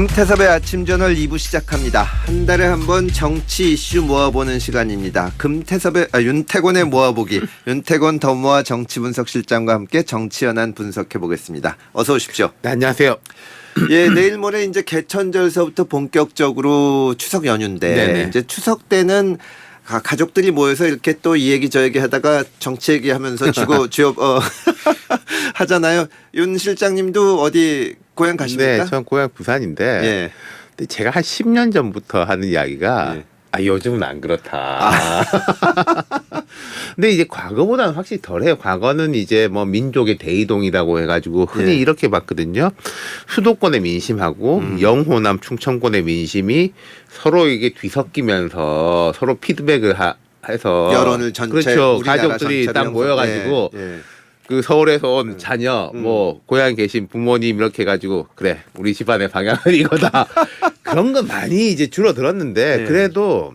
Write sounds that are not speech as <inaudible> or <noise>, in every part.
금태섭의 아침 저널 2부 시작합니다. 한 달에 한 번 정치 이슈 모아보는 시간입니다. 금태섭의 아, 윤태곤의 모아보기. 윤태곤 더모아 정치 분석 실장과 함께 정치 현안 분석해 보겠습니다. 어서 오십시오. 네, 안녕하세요. 예, 내일 모레 이제 개천절서부터 본격적으로 추석 연휴인데 네네. 이제 추석 때는 가- 가족들이 모여서 이렇게 또 이 얘기 저 얘기 하다가 정치 얘기하면서 쥐고 쥐업 어 <laughs> 하잖아요. 윤 실장님도 어디 고향 가십니까? 네, 전 고향 부산인데 예. 근데 제가 한 10년 전부터 하는 이야기가 예. 아 요즘은 안 그렇다. <laughs> 근데 이제 과거보다는 확실히 덜해요. 과거는 이제 뭐 민족의 대이동이라고 해가지고 흔히 예. 이렇게 봤거든요. 수도권의 민심하고 음. 영호남 충청권의 민심이 서로 이게 뒤섞이면서 서로 피드백을 하, 해서 여론을 전체 그렇죠. 우리나라 가족들이 전체를 딱 모여가지고 예, 예. 그 서울에서 온 자녀 음. 뭐 고향에 계신 부모님 이렇게 해가지고 그래 우리 집안의 방향은 <laughs> 이거다 그런 건 많이 이제 줄어들었는데 네. 그래도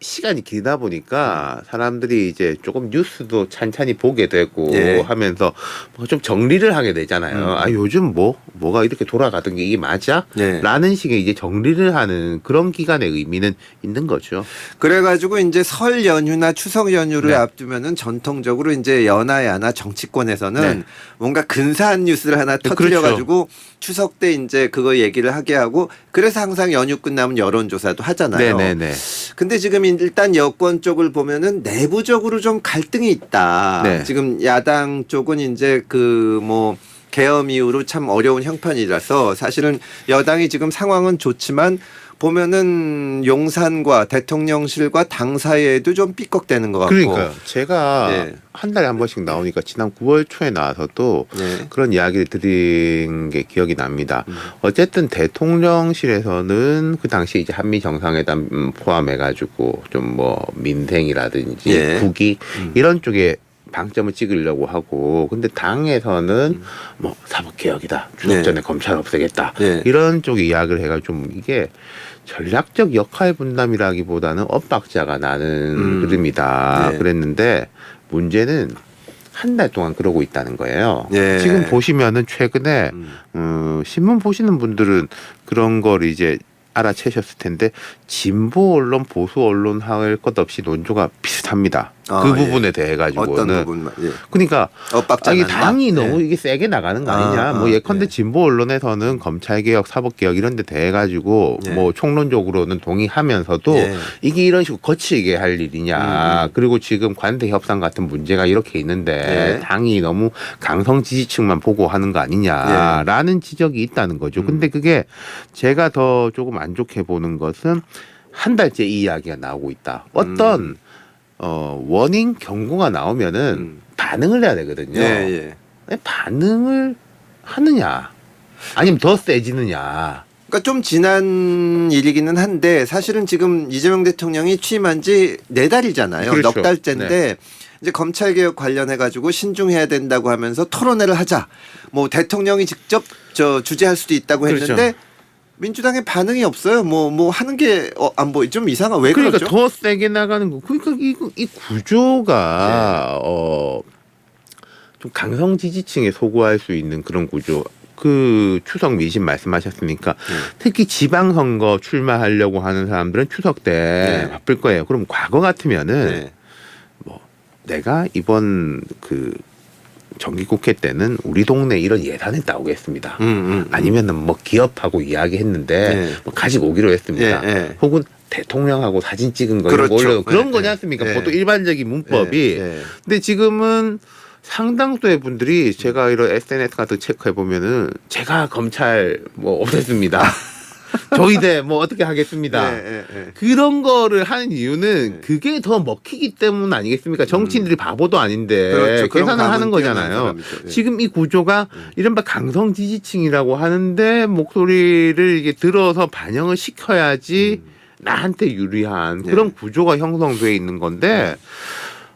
시간이 길다 보니까 사람들이 이제 조금 뉴스도 찬찬히 보게 되고 예. 하면서 뭐좀 정리를 하게 되잖아요. 음. 아 요즘 뭐 뭐가 이렇게 돌아가던 게 이게 맞아? 예. 라는 식의 이제 정리를 하는 그런 기간의 의미는 있는 거죠. 그래가지고 이제 설 연휴나 추석 연휴를 네. 앞두면은 전통적으로 이제 연하야나 정치권에서는 네. 뭔가 근사한 뉴스를 하나 네, 터뜨려가지고 추석 때 이제 그거 얘기를 하게 하고 그래서 항상 연휴 끝나면 여론조사도 하잖아요. 네네네. 근데 지금 일단 여권 쪽을 보면은 내부적으로 좀 갈등이 있다. 네. 지금 야당 쪽은 이제 그뭐 계엄 이후로 참 어려운 형편이라서 사실은 여당이 지금 상황은 좋지만 보면은 용산과 대통령실과 당 사이에도 좀 삐걱대는 것 같고. 그러니까요. 제가 네. 한 달에 한 번씩 나오니까 지난 9월 초에 나와서도 네. 그런 이야기를 드린 게 기억이 납니다. 음. 어쨌든 대통령실에서는 그 당시 이제 한미 정상회담 음, 포함해가지고 좀 뭐 민생이라든지 예. 국익 음. 이런 쪽에 방점을 찍으려고 하고 근데 당에서는 음. 뭐 사법 개혁이다 추석 네. 전에 검찰 없애겠다 네. 이런 쪽에 이야기를 해가 좀 이게 전략적 역할 분담이라기보다는 엇박자가 나는 음. 흐름이다 네. 그랬는데 문제는 한 달 동안 그러고 있다는 거예요. 네. 지금 보시면은 최근에 음. 어, 신문 보시는 분들은 그런 걸 이제 알아채셨을 텐데 진보 언론 보수 언론 할 것 없이 논조가 비슷합니다. 아, 그 예. 부분에 대해 어떤 가지고는 부분만 예. 그러니까 아, 이게. 당이 너무 네. 이게 세게 나가는 거 아, 아니냐. 아, 뭐 예컨대 네. 진보 언론에서는 검찰 개혁, 사법 개혁 이런 데 대해 가지고 네. 뭐 총론적으로는 동의하면서도 예. 이게 이런 식으로 거치게 할 일이냐. 음, 음. 그리고 지금 관대 협상 같은 문제가 이렇게 있는데 네. 당이 너무 강성 지지층만 보고 하는 거 아니냐라는 지적이 있다는 거죠. 음. 근데 그게 제가 더 조금 안 좋게 보는 것은 한 달째 이 이야기가 나오고 있다. 어떤 음. 어 원인 경고가 나오면은 음. 반응을 해야 되거든요. 예, 예. 왜 반응을 하느냐 아니면 더 세지느냐 그러니까 좀 지난 일이기는 한데 사실은 지금 이재명 대통령이 취임한 지 네 달이잖아요. 그렇죠. 넉 달째인데 이제 검찰 개혁 관련해 가지고 신중해야 된다고 하면서 토론회를 하자. 뭐 대통령이 직접 저 주재할 수도 있다고 그렇죠. 민주당의 반응이 없어요. 뭐 뭐 하는 게 안 보이 좀 이상하. 왜 그러니까 그러죠? 더 세게 나가는 거 그러니까 이, 이 구조가 네. 어 좀 강성 지지층에 소구할 수 있는 그런 구조 그 추석 민심 말씀하셨으니까 네. 특히 지방선거 출마하려고 하는 사람들은 추석 때 네. 바쁠 거예요. 그럼 과거 같으면은 네. 내가 이번 그 정기국회 때는 우리 동네 이런 예산을 따오겠습니다. 음, 음. 아니면은 뭐 기업하고 이야기했는데 네. 뭐 가지고 오기로 했습니다. 예, 예. 혹은 대통령하고 사진 찍은 거 그렇죠. 올려 그런 네, 거지 네. 않습니까? 네. 보통 일반적인 문법이. 예, 예. 근데 지금은 상당수의 분들이 제가 이런 SNS 같은 거 체크해 보면은 제가 검찰 뭐 없앴습니다. <laughs> 저희대 뭐 어떻게 하겠습니다. 예, 예, 예. 그런 거를 하는 이유는 네. 그게 더 먹히기 때문 아니겠습니까? 정치인들이 바보도 아닌데 그렇죠. 그런 계산을 감은 하는 뛰어난 거잖아요. 사람이죠. 예. 지금 이 구조가 음. 이른바 강성 지지층이라고 하는데 목소리를 이게 들어서 반영을 시켜야지 음. 나한테 유리한 네. 그런 구조가 형성돼 있는 건데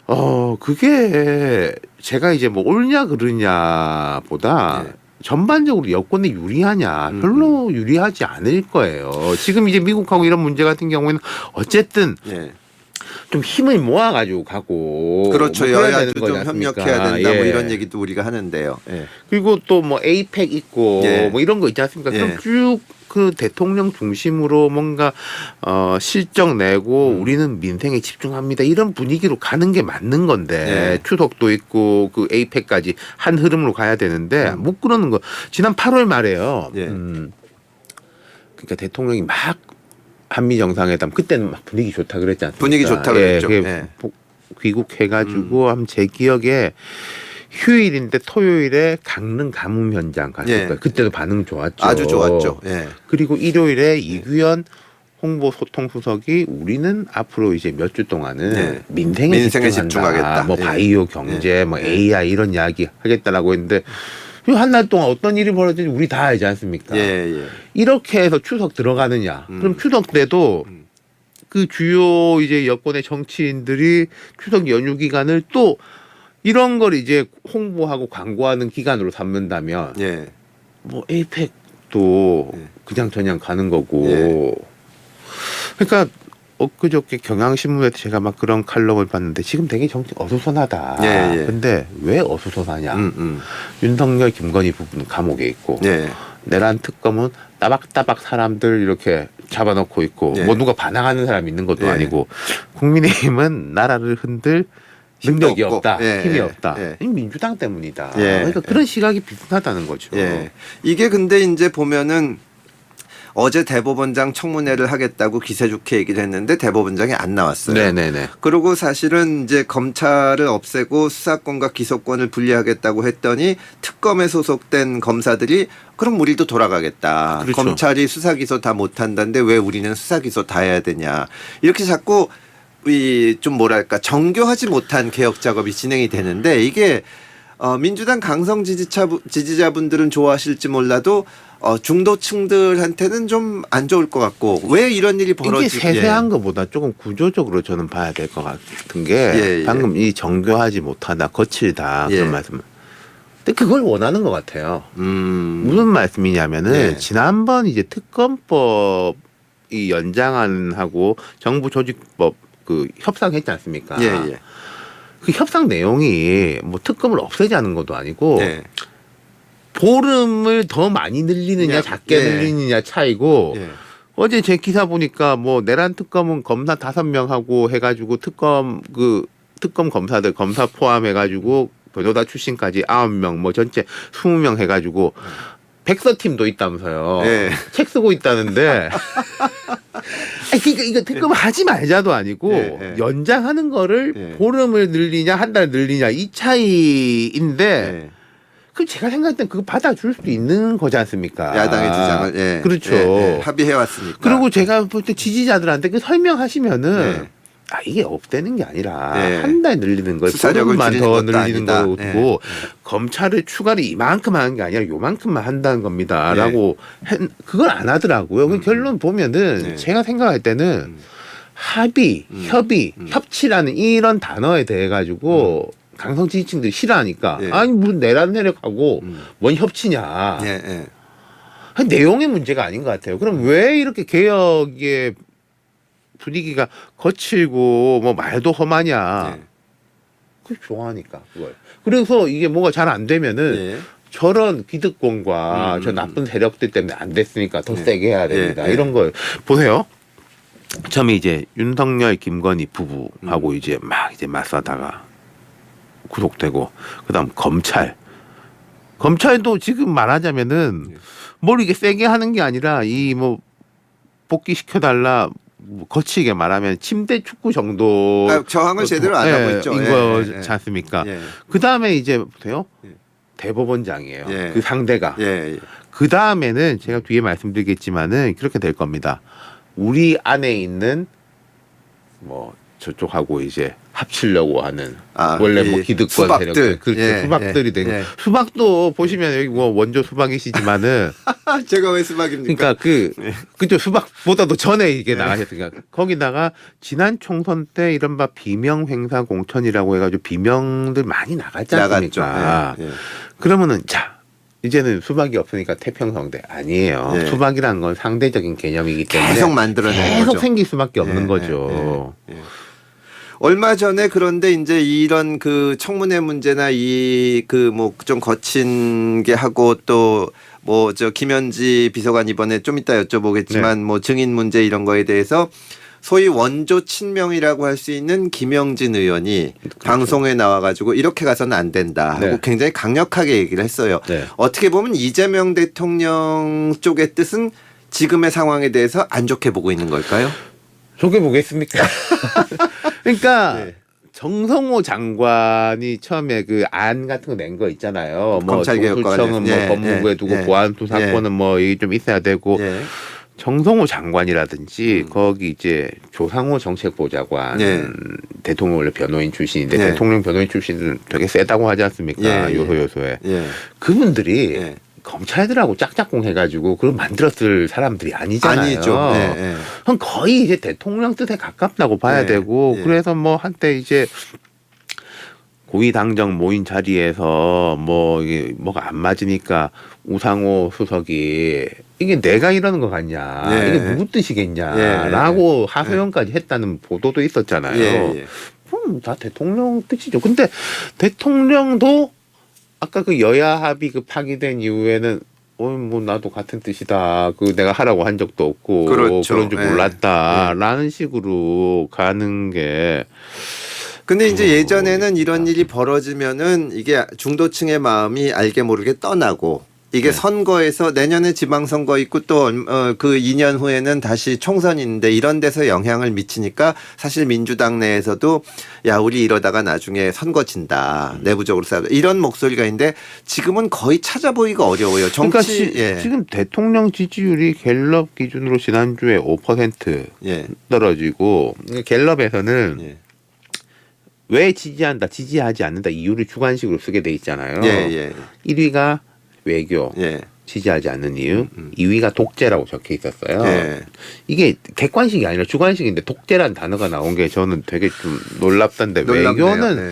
어 그게 제가 이제 뭐 옳냐 그르냐보다 네. 전반적으로 여권에 유리하냐 음, 별로 유리하지 않을 거예요. 지금 이제 미국하고 이런 문제 같은 경우에는 어쨌든 예. 좀 힘을 모아가지고 가고 그렇죠. 뭐 그래야 여야도 되는 거지 좀 않습니까? 협력해야 된다. 뭐 예. 이런 얘기도 우리가 하는데요. 예. 그리고 또 뭐 에이펙 있고 예. 뭐 이런 거 있지 않습니까? 예. 그럼 쭉 그 대통령 중심으로 뭔가 어 실적 내고 음. 우리는 민생에 집중합니다 이런 분위기로 가는 게 맞는 건데 예. 추석도 있고 그 에이펙까지 한 흐름으로 가야 되는데 음. 못 그러는 거 지난 8월 말에요. 예. 음. 그러니까 대통령이 막 한미 정상회담 그때는 막 분위기 좋다 그랬지 않습니까? 분위기 좋다 그랬죠. 그게 예. 복- 귀국해가지고 한제 기억에 휴일인데 토요일에 강릉 가뭄 현장 갔을 예. 거예요. 그때도 반응 좋았죠. 아주 좋았죠. 예. 그리고 일요일에 이규현 홍보 소통 수석이 우리는 앞으로 이제 몇 주 동안은 예. 민생에, 민생에. 집중하겠다. 뭐 예. 바이오 경제, 예. 뭐 예. AI 이런 이야기 하겠다라고 했는데 한달 동안 어떤 일이 벌어질지 우리 다 알지 않습니까? 예, 예. 이렇게 해서 추석 들어가느냐? 음. 그럼 추석 때도 음. 그 주요 이제 여권의 정치인들이 추석 연휴 기간을 또 이런 걸 이제 홍보하고 광고하는 기간으로 삼는다면 예. 뭐 에이펙도 예. 그냥 저냥 가는 거고. 예. 그러니까 엊그저께 경향신문에서 제가 막 그런 칼럼을 봤는데 지금 되게 정치 어수선하다. 예, 예. 근데 왜 어수선하냐? 음, 음. 윤석열, 김건희 부부는 감옥에 있고 예. 내란 특검은 따박따박 사람들 이렇게 잡아놓고 있고 예. 뭐 누가 반항하는 사람 있는 것도 예. 아니고 국민의힘은 나라를 흔들 능력이 없고. 없다, 예, 힘이 예, 없다. 예. 이 민주당 때문이다. 예. 그러니까 그런 시각이 비슷하다는 거죠. 예. 이게 근데 이제 보면은 어제 대법원장 청문회를 하겠다고 기세 좋게 얘기를 했는데 대법원장이 안 나왔어요. 네네네. 그리고 사실은 이제 검찰을 없애고 수사권과 기소권을 분리하겠다고 했더니 특검에 소속된 검사들이 그럼 우리도 돌아가겠다. 그렇죠. 검찰이 수사 기소 다 못한다는데 왜 우리는 수사 기소 다 해야 되냐. 이렇게 자꾸 이 좀 뭐랄까 정교하지 못한 개혁 작업이 진행이 되는데 이게 어, 민주당 강성 지지차 지지자분들은 좋아하실지 몰라도 어, 중도층들한테는 좀 안 좋을 것 같고 왜 이런 일이 이게 벌어지? 세세한 것보다 조금 구조적으로 저는 봐야 될 것 같은 게 예, 예. 방금 이 정교하지 못하다, 거칠다 예. 그런 말씀. 근데 그걸 원하는 것 같아요. 음. 무슨 말씀이냐면은 예. 지난번 이제 특검법 이 연장안하고 정부 조직법 그 협상했지 않습니까? 예, 예. 그 협상 내용이 뭐 특검을 없애자는 것도 아니고 예. 보름을 더 많이 늘리느냐 예. 작게 예. 늘리느냐 차이고 예. 어제 제 기사 보니까 뭐 내란 특검은 검사 다섯 명 하고 해가지고 특검 그 특검 검사들 검사 포함해가지고 변호사 출신까지 아홉 명 뭐 전체 스무 명 해가지고 백서 팀도 있다면서요. 예. 책 쓰고 있다는데. 아니, 그러니까 이거 특검 하지 말자도 아니고 예, 예. 연장하는 거를 예. 보름을 늘리냐 한 달 늘리냐 이 차이인데 예. 그 제가 생각할 땐 그거 받아줄 수도 있는 거지 않습니까? 야당의 주장을 예. 그렇죠. 예, 예. 합의해 왔으니까. 그리고 제가 볼 때 지지자들한테 그 설명하시면은 네. 아 이게 없대는 게 아니라 네. 한 달 늘리는 걸 수사력을 보름만 줄이는 더 것도 늘리는 아니다. 거고 네. 검찰을 추가를 이만큼 하는 게 아니라 요만큼만 한다는 네. 겁니다라고 했- 그걸 안 하더라고요. 그 음. 결론 보면은 네. 제가 생각할 때는 음. 합의, 음. 협의, 음. 협치라는 이런 단어에 대해 가지고 강성 지지층들이 싫어하니까 네. 아니 무슨 내란 내력하고 음. 뭔 협치냐. 예, 예. 그 내용의 문제가 아닌 것 같아요. 그럼 왜 이렇게 개혁의 분위기가 거칠고 뭐 말도 험하냐? 예. 그 좋아하니까 그걸. 그래서 이게 뭐가 잘 안 되면은 예. 저런 기득권과 음, 저 음. 나쁜 세력들 때문에 안 됐으니까 더 네. 세게 해야 됩니다. 예, 예. 이런 걸 보세요. 처음에 이제 윤석열, 김건희 부부하고 음. 이제 막 이제 맞서다가 구속되고 그다음 검찰. 검찰도 지금 말하자면은 예. 뭘 이게 세게 하는 게 아니라 이 뭐 복귀시켜 달라 뭐 거치게 말하면 침대 축구 정도 아, 저항을 제대로 안 하고 있죠. 인 예, 거지 예, 예. 않습니까? 예. 그 다음에 이제 보세요. 예. 대법원장이에요. 예. 그 상대가. 예, 예. 그 다음에는 제가 뒤에 말씀드리겠지만은 그렇게 될 겁니다. 우리 안에 있는 뭐 저쪽하고 이제 합치려고 하는 아, 원래 이뭐 기득권 수박들. 세력들 그렇죠 예, 수박들이 예, 되고 예. 수박도 보시면 여기 뭐 원조 수박이시지만은 아, <laughs> 제가 왜 수박입니까? 그러니까 그 예. 그쪽 수박보다도 전에 이게 나가셨으니까 거기다가 지난 총선 때 이른바 비명 행사 공천이라고 해가지고 비명들 많이 나갔지 나갔죠. 않습니까? 예, 예. 그러면은 자 이제는 수박이 없으니까 태평성대 아니에요. 네. 수박이라는 건 상대적인 개념이기 때문에 계속 만들어내는 계속 거죠. 생길 수밖에 없는 예, 거죠. 예, 예. 얼마 전에 그런데 이제 이런 그 청문회 문제나 이 그 뭐 좀 거친 게 하고 또 뭐 저 김현지 비서관 이번에 좀 이따 여쭤보겠지만 뭐 증인 문제 이런 거에 대해서 소위 원조 친명이라고 할 수 있는 김영진 의원이 방송에 나와가지고 이렇게 가서는 안 된다 하고 네. 굉장히 강력하게 얘기를 했어요. 네. 어떻게 보면 이재명 대통령 쪽의 뜻은 지금의 상황에 대해서 안 좋게 보고 있는 걸까요? 좋게 보겠습니까? <laughs> 그러니까 네. 정성호 장관이 처음에 그 안 같은 거 낸 거 있잖아요. 뭐 검찰개혁과 청은 뭐. 예, 법무부에 예, 두고 예. 보안투 사건은 뭐 이게 좀 있어야 되고 예. 정성호 장관이라든지 음. 거기 이제 조상호 정책보좌관 예. 대통령 원래 변호인 출신인데 예. 대통령 변호인 출신은 되게 세다고 하지 않습니까? 예, 예. 요소 요소에 예. 그분들이 예. 검찰들하고 짝짝꿍 해가지고 그걸 만들었을 사람들이 아니잖아요. 아니죠. 예, 예. 그건 거의 이제 대통령 뜻에 가깝다고 봐야 예, 되고 예. 그래서 뭐 한때 이제 고위 당정 모인 자리에서 뭐 이게 뭐가 안 맞으니까 우상호 수석이 이게 내가 이러는 거 같냐 예. 이게 누구 예, 뜻이겠냐라고 하소연까지 했다는 보도도 있었잖아요. 예, 예. 그럼 다 대통령 뜻이죠. 근데 대통령도 아까 그 여야 합의 그 파기된 이후에는 어뭐 나도 같은 뜻이다. 그 내가 하라고 한 적도 없고 그렇죠. 런줄 예. 몰랐다라는 식으로 가는 게 근데 이제 어, 예전에는 이런 일이 벌어지면은 이게 중도층의 마음이 알게 모르게 떠나고 이게 네. 선거에서 내년에 지방선거 있고 또 그 2년 후에는 다시 총선인데 이런 데서 영향을 미치니까 사실 민주당 내에서도 야 우리 이러다가 나중에 선거 진다 내부적으로 싸우자 이런 목소리가 있는데 지금은 거의 찾아보기가 어려워요. 정치 그러니까 시- 예. 지금 대통령 지지율이 갤럽 기준으로 지난주에 5% 예. 떨어지고 갤럽에서는 예. 왜 지지한다, 지지하지 않는다 이유를 주관식으로 쓰게 돼 있잖아요. 예, 예. 1위가 외교, 예. 지지하지 않는 이유, 음, 음. 2위가 독재라고 적혀 있었어요. 예. 이게 객관식이 아니라 주관식인데 독재라는 단어가 나온 게 저는 되게 좀 놀랍던데 놀랍네요. 외교는 네.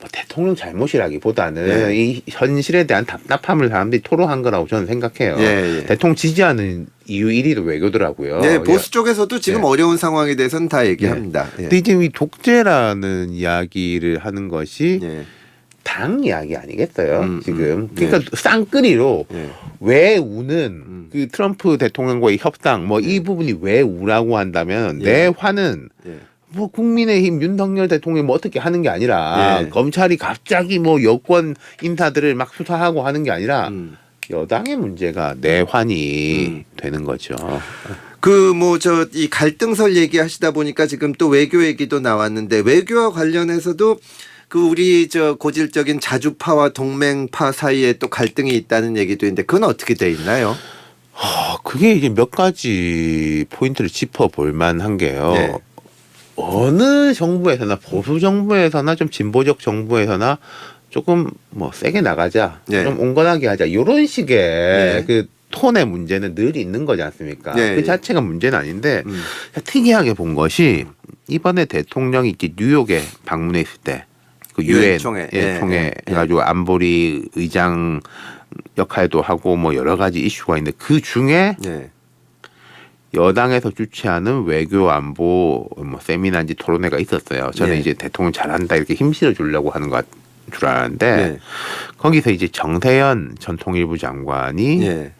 뭐 대통령 잘못이라기보다는 네. 이 현실에 대한 답답함을 사람들이 토로한 거라고 저는 생각해요. 예, 예. 대통령 지지하는 이유 1위도 외교더라고요. 네, 보수 쪽에서도 지금 네. 어려운 상황에 대해서는 다 얘기합니다. 예. 근데 이제 이 독재라는 이야기를 하는 것이 예. 당 이야기 아니겠어요? 음, 지금 음. 그러니까 쌍끌이로 예. 왜 우는 음. 그 트럼프 대통령과의 협상 뭐 이 부분이 왜 우라고 한다면 예. 내 화는 예. 뭐 국민의힘 윤석열 대통령이 뭐 어떻게 하는 게 아니라 예. 검찰이 갑자기 뭐 여권 인사들을 막 수사하고 하는 게 아니라 음. 여당의 문제가 내 환이 음. 되는 거죠. 그 뭐 저 이 갈등설 얘기하시다 보니까 지금 또 외교 얘기도 나왔는데 외교와 관련해서도 그 우리 저 고질적인 자주파와 동맹파 사이에 또 갈등이 있다는 얘기도 있는데 그건 어떻게 돼 있나요? 아, 그게 이제 몇 가지 포인트를 짚어 볼 만한 게요. 네. 어느 정부에서나 보수 정부에서나 좀 진보적 정부에서나 조금 뭐 세게 나가자, 네. 좀 온건하게 하자 이런 식의 네. 그 톤의 문제는 늘 있는 거지 않습니까? 네. 그 자체가 문제는 아닌데 음. 특이하게 본 것이 이번에 대통령이 이제 뉴욕에 방문했을 때 그 유엔 총회. 예, 예, 총회 예, 해가지고 안보리 의장 역할도 하고 뭐 여러 가지 이슈가 있는데 그 중에 네. 여당에서 주최하는 외교 안보 뭐 세미나인지 토론회가 있었어요. 저는 네. 이제 대통령 잘한다 이렇게 힘실어 주려고 하는 것 줄 알았는데 네. 거기서 이제 정세현 전 통일부 장관이 예.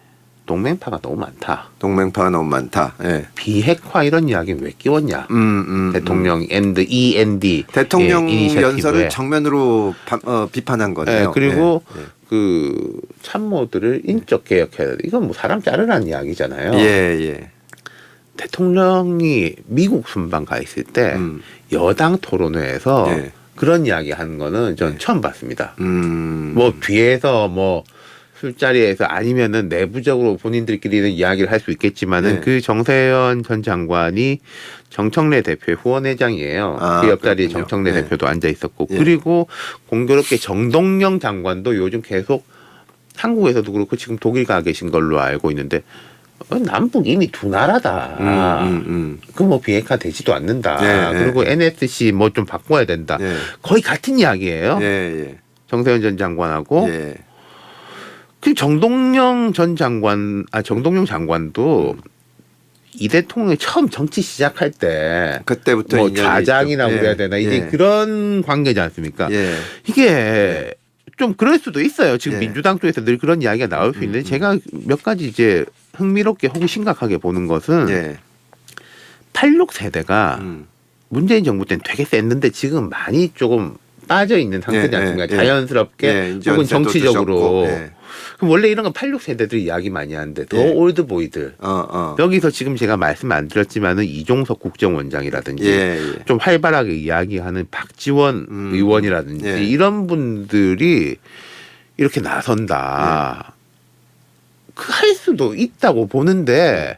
동맹파가 너무 많다. 동맹파가 너무 많다. 예. 비핵화 이런 이야기는 왜 끼웠냐? 음, 음, 대통령 엔드 END 대통령 예, 이니셔티브에. 연설을 정면으로 바- 어, 비판한 거네요. 예, 그리고 예, 예. 그 참모들을 인적 개혁해야 돼. 이건 뭐 사람 자르라는 이야기잖아요. 예, 예. 대통령이 미국 순방 가 있을 때 음. 여당 토론회에서 예. 그런 이야기 하는 거는 전 네. 처음 봤습니다. 음. 뭐 뒤에서 뭐 술자리에서 아니면은 내부적으로 본인들끼리는 이야기를 할 수 있겠지만은 네. 그 정세현 전 장관이 정청래 대표의 후원회장이에요. 아, 그 옆자리에 그렇군요. 정청래 네. 대표도 앉아 있었고 예. 그리고 공교롭게 정동영 장관도 요즘 계속 한국에서도 그렇고 지금 독일 가 계신 걸로 알고 있는데 어, 남북 이미 두 나라다. 음, 음, 음. 그뭐 비핵화 되지도 않는다. 네, 네. 그리고 NSC 뭐 좀 바꿔야 된다. 예. 거의 같은 이야기예요. 예, 예. 정세현 전 장관하고 예. 그 정동영 전 장관 아 정동영 장관도 이 대통령이 처음 정치 시작할 때 그때부터 뭐 좌장이라고 있죠. 해야 되나 이제 예. 그런 관계지 않습니까? 예. 이게 좀 그럴 수도 있어요. 지금 예. 민주당 쪽에서 늘 그런 이야기가 나올 수 있는데 음, 음. 제가 몇 가지 이제 흥미롭게 혹은 심각하게 보는 것은 예. 86 세대가 음. 문재인 정부 때는 되게 셌는데 지금 많이 조금 빠져 있는 상태지 예, 않습니까? 예, 예. 자연스럽게 예, 이제 혹은 연세도 정치적으로. 드셨고, 예. 그럼 원래 이런 건 86 세대들이 이야기 많이 하는데 더 예. 올드 보이들 어, 어. 여기서 지금 제가 말씀 안 드렸지만은 이종석 국정원장이라든지 예, 예. 좀 활발하게 이야기하는 박지원 음. 의원이라든지 예. 이런 분들이 이렇게 나선다. 그 할 수도 있다고 보는데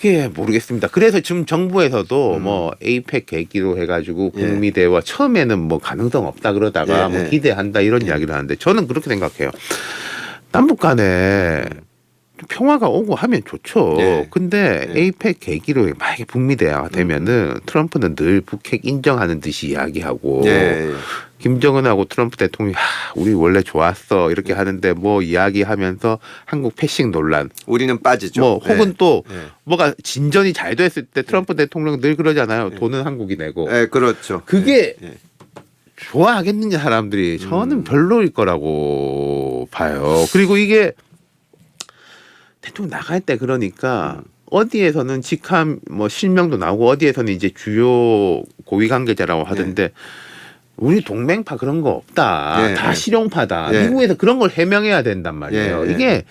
그게 모르겠습니다. 그래서 지금 정부에서도 음. 뭐 에이펙 계기로 해가지고 예. 북미대와 처음에는 뭐 가능성 없다 그러다가 예, 뭐 예. 기대한다 이런 이야기를 하는데 저는 그렇게 생각해요. 남북 간에 평화가 오고 하면 좋죠. 예. 근데 예. 에이펙 계기로 만약에 북미 대화가 되면은 트럼프는 늘 북핵 인정하는 듯이 이야기하고 예, 예. 김정은하고 트럼프 대통령이 하, 우리 원래 좋았어 이렇게 하는데 뭐 이야기하면서 한국 패싱 논란 우리는 빠지죠. 뭐 혹은 또 예. 뭐가 진전이 잘 됐을 때 트럼프 대통령 늘 그러잖아요. 예. 돈은 한국이 내고 예, 그렇죠. 그게 예. 좋아하겠느냐 사람들이 저는 음. 별로일 거라고 봐요. 그리고 이게 대통령 나갈 때 그러니까 음. 어디에서는 직함 뭐 실명도 나오고 어디에서는 이제 주요 고위 관계자라고 하던데 우리 동맹파 그런 거 없다. 예, 다 예. 실용파다. 예. 미국에서 그런 걸 해명해야 된단 말이에요. 예, 예. 이게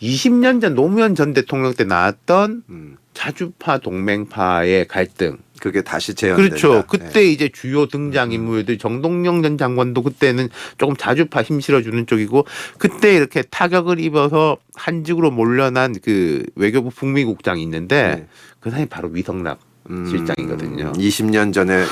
20년 전 노무현 전 대통령 때 나왔던 음. 자주파 동맹파의 갈등. 그게 다시 재현된다. 그렇죠. 그때 예. 이제 주요 등장 인물들 정동영 전 장관도 그때는 조금 자주파 힘 실어주는 쪽이고 그때 이렇게 타격을 입어서 한직으로 몰려난 그 외교부 북미국장이 있는데 네. 그 사람이 바로 위성락 음, 실장이거든요. 20년 전에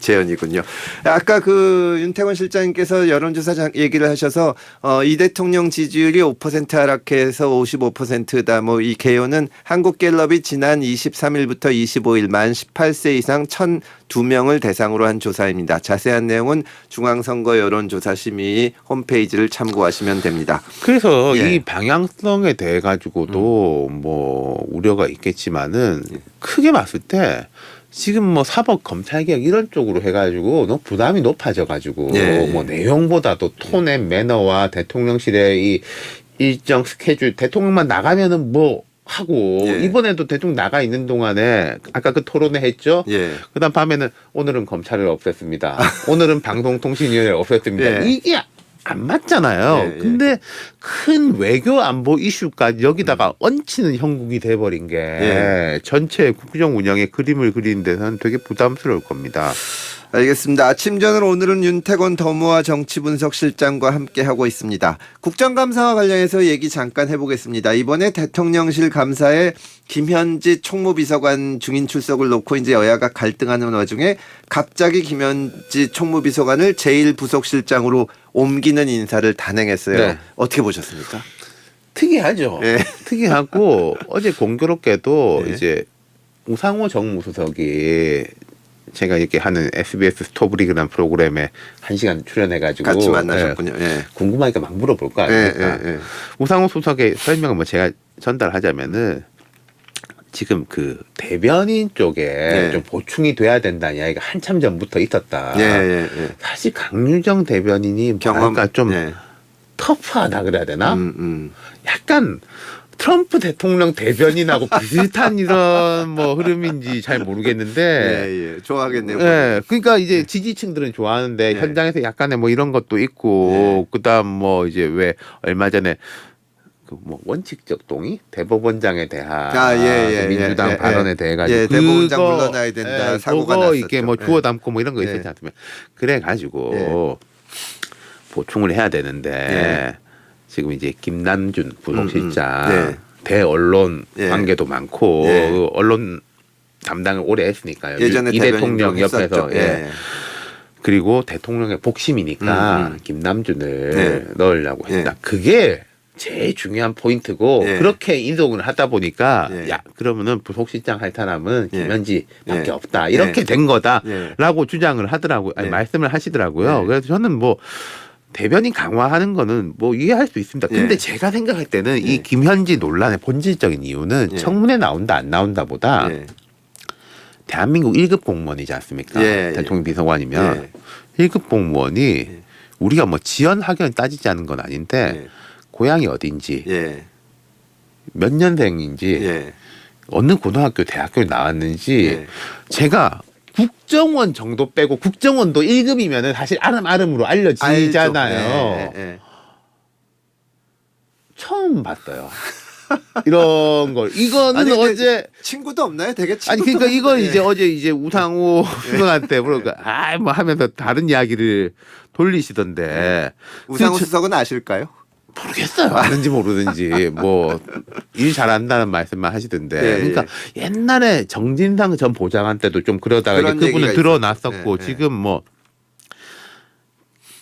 재현이군요. 아까 그 윤태권 실장님께서 여론조사 장- 얘기를 하셔서 어, 이 대통령 지지율이 5% 하락해서 55%다. 뭐 이 개요는 한국갤럽이 지난 23일부터 25일 만 18세 이상 1,002명을 대상으로 한 조사입니다. 자세한 내용은 중앙선거 여론조사심의 홈페이지를 참고하시면 됩니다. 그래서 예. 음. 이 방향성에 대해 가지고도 뭐 우려가 있겠지만은 예. 크게 봤을 때 지금 뭐 사법 검찰 개혁 이런 쪽으로 해가지고 너무 부담이 높아져 가지고 예, 예. 뭐 내용보다도 톤의 매너와 대통령실의 이 일정 스케줄 대통령만 나가면은 뭐 하고 예. 이번에도 대통령 나가 있는 동안에 아까 그 토론회 했죠. 예. 그다음 밤에는 오늘은 검찰을 없앴습니다. 오늘은 방송통신위원회를 없앴습니다. 예. 이게 안 맞잖아요. 예, 예. 근데 큰 외교 안보 이슈까지 여기다가 얹히는 형국이 돼버린 게 음. 예. 전체 국정 운영의 그림을 그리는 데서는 되게 부담스러울 겁니다. 알겠습니다. 아침 전을 오늘은 윤태권 더모아 정치분석실장과 함께 하고 있습니다. 국정감사와 관련해서 얘기 잠깐 해보겠습니다. 이번에 대통령실 감사에 김현지 총무비서관 중인 출석을 놓고 이제 여야가 갈등하는 와중에 갑자기 김현지 총무비서관을 제1부속실장으로 옮기는 인사를 단행했어요. 네. 어떻게 보셨습니까? 특이하죠. 예. 특이하고 <laughs> 어제 공교롭게도 예. 이제 우상호 정무수석이 제가 이렇게 하는 SBS 스토브리그라는 프로그램에 한 시간 출연해가지고 같이 예, 만나셨군요. 예. 궁금하니까 막 물어볼 거 예, 아닙니까? 예, 예. 우상호 수석의 설명을 뭐 제가 전달하자면은 지금 그 대변인 쪽에 네. 좀 보충이 돼야 된다는 이야기가 한참 전부터 있었다. 예, 예, 예. 사실 강유정 대변인이 경험, 경험가 좀 예. 터프하다 그래야 되나? 음, 음. 약간 트럼프 대통령 대변인하고 <laughs> 비슷한 이런 뭐 흐름인지 잘 모르겠는데. 예, 예. 좋아하겠네요. 예, 그러니까 이제 지지층들은 좋아하는데 네. 현장에서 약간의 뭐 이런 것도 있고 그다음 뭐 이제 왜 얼마 전에 그뭐 원칙적 동의 대법원장에 대한 아, 예, 예, 그 민주당 예, 예, 발언에 예. 대해 가지고 예, 대법원장 물러나야 된다. 사고가 그거 났었죠. 이게 뭐 예. 주워 담고 뭐 이런 거 예. 있었지 않습니까? 그래 가지고 보충을 해야 되는데 예. 지금 이제 김남준 부속실장 음, 음. 네. 대언론 예. 관계도 많고 예. 그 언론 담당을 오래 했으니까요. 예전에 이 대통령 옆에서 했었죠. 예. 그리고 대통령의 복심이니까 음, 음. 김남준을 네. 넣으려고 했다. 그게 제일 중요한 포인트고 예. 그렇게 인동을 하다 보니까 예. 야 그러면은 부속실장 할 사람은 예. 김현지밖에 예. 없다 이렇게 예. 된 거다라고 예. 주장을 하더라고요. 아니, 네. 말씀을 하시더라고요. 네. 그래서 저는 뭐 대변인 강화하는 거는 뭐 이해할 수 있습니다. 근데 예. 제가 생각할 때는 예. 이 김현지 논란의 본질적인 이유는 예. 청문회 나온다 안 나온다보다 예. 대한민국 1급 공무원이지 않습니까? 예, 예. 대통령 비서관이면 예. 1급 공무원이 우리가 뭐 지연 학연 따지지 않은 건 아닌데 예. 고향이 어딘지 예. 몇 년생인지 예. 어느 고등학교 대학교를 나왔는지 예. 제가 국정원 정도 빼고 국정원도 1급이면은 사실 아름아름으로 알려지잖아요. 예, 예, 처음 봤어요. 이런 걸 이거는 아니, 근데 어제 친구도 없나요? 되게 친구도 아니 그러니까 없는데. 이제 어제 이제 우상호 수석한테 그러니까 아뭐 하면서 다른 이야기를 돌리시던데 우상호 수석은 아실까요? 모르겠어요 아는지 모르는지 뭐 일 잘한다는 말씀만 하시던데 예, 그러니까 옛날에 정진상 전 보좌관 때도 좀 그러다가 이제 그런 그분은 드러났었고. 예, 예. 지금 뭐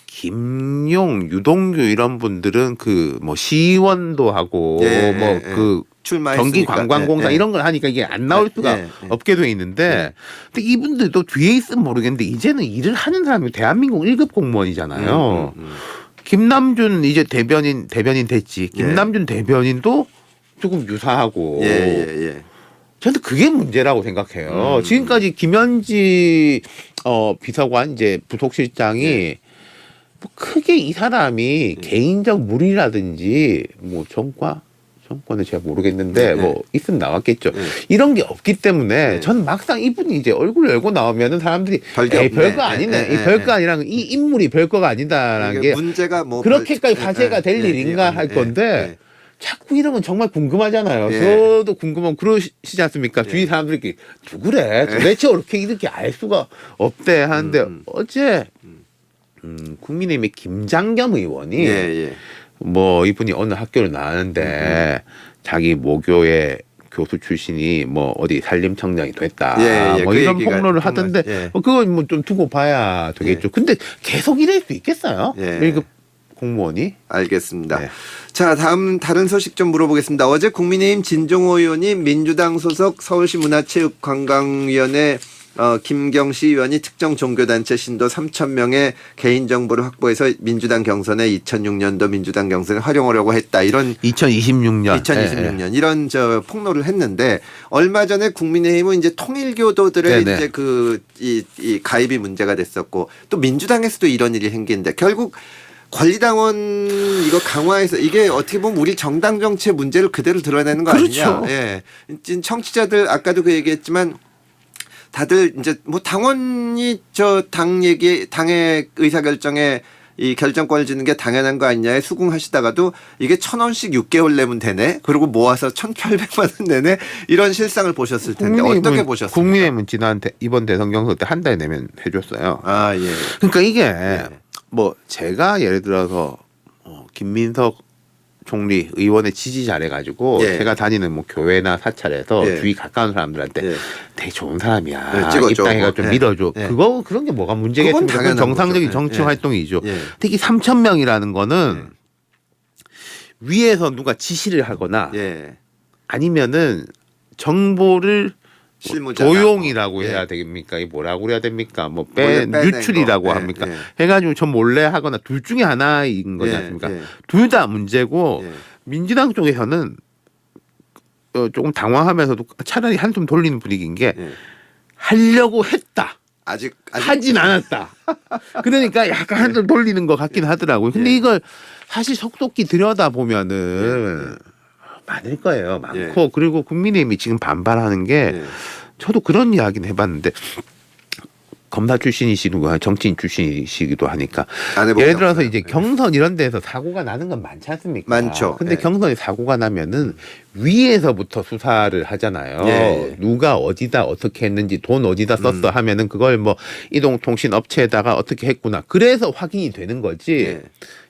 김용 유동규 이런 분들은 그 뭐 시의원도 하고 예, 뭐 예, 그 출마했으니까. 경기 관광공사 예, 예. 이런 걸 하니까 이게 안 나올 예, 수가 예, 예. 없게 돼 있는데 근데 이분들도 뒤에 있으면 모르겠는데 이제는 일을 하는 사람이 대한민국 1급 공무원이잖아요. 음, 음, 음. 김남준 이제 대변인 대변인 됐지. 예. 김남준 대변인도 조금 유사하고. 예, 예, 예. 저는 그게 문제라고 생각해요. 음. 지금까지 김현지 어 비서관 이제 부속실장이 예. 뭐 크게 이 사람이 개인적 무리라든지 뭐 정과 정권은 제가 모르겠는데 네, 뭐 있으면 나왔겠죠. 네. 이런 게 없기 때문에 네. 저는 막상 이분이 이제 얼굴 열고 나오면은 사람들이 별게 에이, 없네. 별거 네, 아니네. 네, 이 네, 별거 네. 아니라 이 인물이 별거가 아니다라는 게 문제가 뭐 그렇게까지 별- 화제가 예, 될 예, 일인가 예, 할 예, 건데 예. 자꾸 이러면 정말 궁금하잖아요. 예. 저도 궁금하면 그러시지 않습니까? 예. 주위 사람들이 누구래? 도대체 어떻게 이렇게 알 수가 없대 하는데 음. 어제 음, 국민의힘의 김장겸 의원이 예, 예. 뭐 이분이 어느 학교를 나왔는데 음, 자기 모교의 교수 출신이 뭐 어디 산림청장이 됐다. 예, 예. 뭐 그 이런 폭로를 하던데 예. 뭐 그건 뭐 좀 두고 봐야 되겠죠. 근데 계속 이럴 수 있겠어요? 예. 1급 공무원이? 알겠습니다. 네. 자, 다음 다른 소식 좀 물어보겠습니다. 어제 국민의힘 진종호 의원이 민주당 소속 서울시 문화체육관광위원회 어, 김경시 의원이 특정 종교단체 신도 3천 명의 개인 정보를 확보해서 민주당 경선에 2006년도 민주당 경선에 활용하려고 했다. 이런 2026년. 2026년 이런 저 폭로를 했는데 얼마 전에 국민의힘은 이제 통일교도들의 네네. 이제 그이 이 가입이 문제가 됐었고 또 민주당에서도 이런 일이 생기는데 결국 권리당원 이거 강화해서 이게 어떻게 보면 우리 정당 정치의 문제를 그대로 드러내는 거 그렇죠. 아니냐? 예. 청취자들 아까도 그 얘기했지만 다들 이제 뭐 당원이 저 당 얘기 당의 의사 결정에 이 결정권을 주는 게 당연한 거 아니냐에 수긍하시다가도 이게 천 원씩 6개월 내면 되네. 그리고 모아서 1,800만 원 내네. 이런 실상을 보셨을 텐데 어떻게 보셨어요? 국민의힘은 지난 대, 이번 대선 경선 때 한 달 내면 해줬어요. 아 예. 그러니까 이게 네. 뭐 제가 예를 들어서 어, 김민석 총리 의원의 지지 잘해가지고 예. 제가 다니는 뭐 교회나 사찰에서 예. 주위 가까운 사람들한테 예. 되게 좋은 사람이야. 네. 입당해가 좀 예. 밀어줘. 예. 그거 그런 게 뭐가 문제겠습니까? 그건 정상적인 거죠. 정치 예. 활동이죠. 예. 특히 3천 명이라는 거는 위에서 누가 지시를 하거나 예. 아니면은 정보를 뭐 실무자가. 도용이라고 예. 해야 됩니까? 이 뭐라고 해야 됩니까? 뭐뭐빼 빼낸 유출이라고 거. 예, 합니까? 예. 해가지고 저 몰래 하거나 둘 중에 하나인 거지 예, 않습니까? 예. 둘 다 문제고 예. 민주당 쪽에서는 어, 조금 당황하면서도 차라리 한숨 돌리는 분위기인 게 예. 하려고 했다. 아직, 아직 하진 않았다. <laughs> 그러니까 약간 한숨 돌리는 것 같긴 하더라고요. 근데 예. 이걸 사실 속속히 들여다 보면은 많을 거예요. 많고 그리고 국민의힘이 지금 반발하는 게 예. 저도 그런 이야기는 해봤는데 검사 출신이시고 정치인 출신이시기도 하니까 예를 적 들어서. 이제 경선 이런 데서 사고가 나는 건 많지 않습니까? 많죠. 근데 예. 경선에 사고가 나면은 위에서부터 수사를 하잖아요. 예, 예. 누가 어디다 어떻게 했는지 돈 어디다 썼어 음. 하면은 그걸 뭐 이동통신 업체에다가 어떻게 했구나. 그래서 확인이 되는 거지. 예.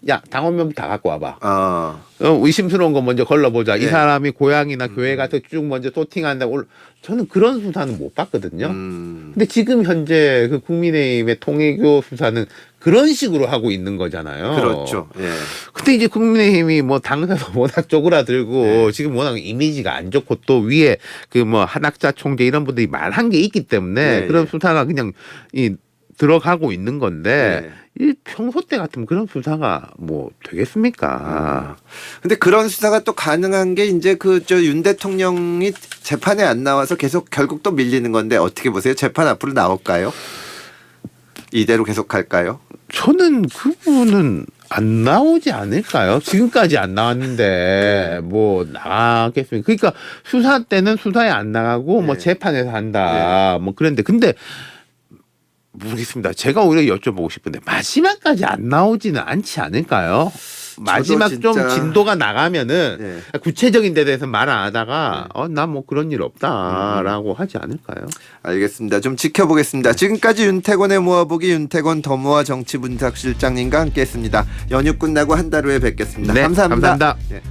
야 당원명 다 갖고 와봐. 아. 어, 의심스러운 거 먼저 걸러보자. 이 예. 사람이 고향이나 교회 가서 쭉 먼저 소팅한다. 올 저는 그런 수사는 못 봤거든요. 음. 근데 지금 현재 그 국민의힘의 통일교 수사는 그런 식으로 하고 있는 거잖아요. 그렇죠. 예. 근데 이제 국민의힘이 뭐 당에서 <laughs> 워낙 쪼그라들고 네. 지금 워낙 이미지가 안 좋고 또 위에 그 뭐 한학자 총재 이런 분들이 말한 게 있기 때문에 네, 그런 예. 수사가 그냥 이 들어가고 있는 건데 네. 이 평소 때 같으면 그런 수사가 뭐 되겠습니까? 근데 그런 수사가 또 가능한 게 이제 그 저 윤 대통령이 재판에 안 나와서 계속 결국 또 밀리는 건데 어떻게 보세요? 재판 앞으로 나올까요? 이대로 계속 갈까요? 저는 그분은 안 나오지 않을까요? 지금까지 안 나왔는데 뭐 나가겠습니까? 그러니까 수사 때는 수사에 안 나가고 뭐 네. 재판에서 한다 뭐 그런데 근데 모르겠습니다. 제가 오히려 여쭤보고 싶은데 마지막까지 안 나오지는 않지 않을까요? 마지막 좀 진짜- 진도가 나가면은 네. <laughs> 구체적인 데 대해서 말 안 하다가 어나 뭐 그런 일 음. 없다라고 하지 않을까요? 알겠습니다. 좀 지켜보겠습니다. 지금까지 윤태권의 모아보기 윤태권 더모아 정치분석실장님과 함께했습니다. 연휴 끝나고 한 달 후에 뵙겠습니다. 네, 감사합니다. 감사합니다. 예.